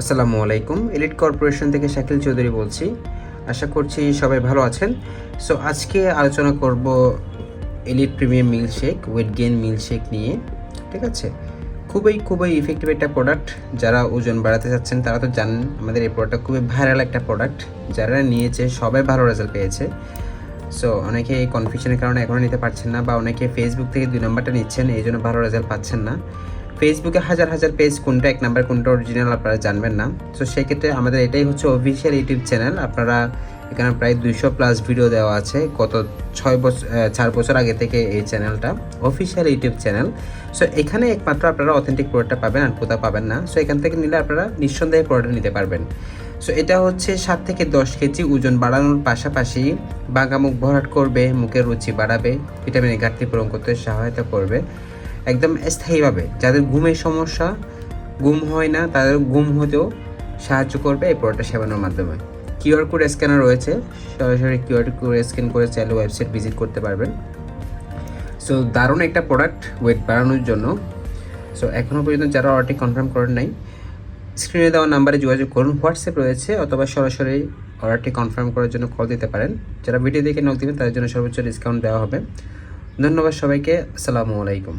আসসালামু আলাইকুম। Elite corporation থেকে শাকিল চৌধুরী বলছি। আশা করছি সবাই ভালো আছেন। সো আজকে আলোচনা করব elite premium milkshake weight gain milkshake নিয়ে, ঠিক আছে? খুবই খুবই ইফেক্টিভ একটা প্রোডাক্ট যারা ওজন বাড়াতে চাচ্ছেন, তারা তো জানেন আমাদের এই প্রোডাক্টটা খুবই ভাইরাল একটা প্রোডাক্ট যারা নিয়েছে, সবাই ভালো রেজাল্ট পেয়েছে। সো অনেকে এই কনফিউশনের কারণে এখনও নিতে পারছেন না বা অনেকে ফেসবুক থেকে দুই নাম্বারটা নিচ্ছেন, এই জন্য ভালো রেজাল্ট পাচ্ছেন না। ফেসবুকে হাজার হাজার পেজ কোনটা, এক নাম্বার কোনটা অরিজিনাল আপনারা জানবেন না। তো সেক্ষেত্রে আমাদের এটাই হচ্ছে অফিসিয়াল ইউটিউব চ্যানেল আপনারা এখানে প্রায় দুইশো প্লাস ভিডিও দেওয়া আছে গত ছয় বছর চার বছর আগে থেকে এই চ্যানেলটা অফিসিয়াল ইউটিউব চ্যানেল সো এখানে একমাত্র আপনারা অথেন্টিক প্রোডাক্টটা পাবেন আর কোথাও পাবেন না। সো এখান থেকে নিলে আপনারা নিঃসন্দেহে প্রোডাক্ট নিতে পারবেন। সো এটা হচ্ছে সাত থেকে দশ কেজি ওজন বাড়ানোর পাশাপাশি বাঁকা মুখ ভরাট করবে, মুখের রুচি বাড়াবে ভিটামিনের ঘাটতি পূরণ করতে সহায়তা করবে। একদম স্থায়ীভাবে। যাদের ঘুমের সমস্যা, ঘুম হয় না, তাদের ঘুম হতেও সাহায্য করবে এই প্রোডাক্টটা সেবানোর মাধ্যমে। কিউআর কোড স্ক্যানার রয়েছে, সরাসরি কিউআর কোড স্ক্যান করে চাইলে ওয়েবসাইট ভিজিট করতে পারবেন। সো দারুণ একটা প্রোডাক্ট ওয়েট বাড়ানোর জন্য। সো এখনও পর্যন্ত যারা অর্ডারটি কনফার্ম করেন নাই স্ক্রিনে দেওয়া নাম্বারে যোগাযোগ করুন হোয়াটসঅ্যাপ রয়েছে, অথবা সরাসরি অর্ডারটি কনফার্ম করার জন্য কল দিতে পারেন। যারা ভিডিও দেখে নক দেবেন, তাদের জন্য সর্বোচ্চ ডিসকাউন্ট দেওয়া হবে। ধন্যবাদ সবাইকে, আসসালামু আলাইকুম।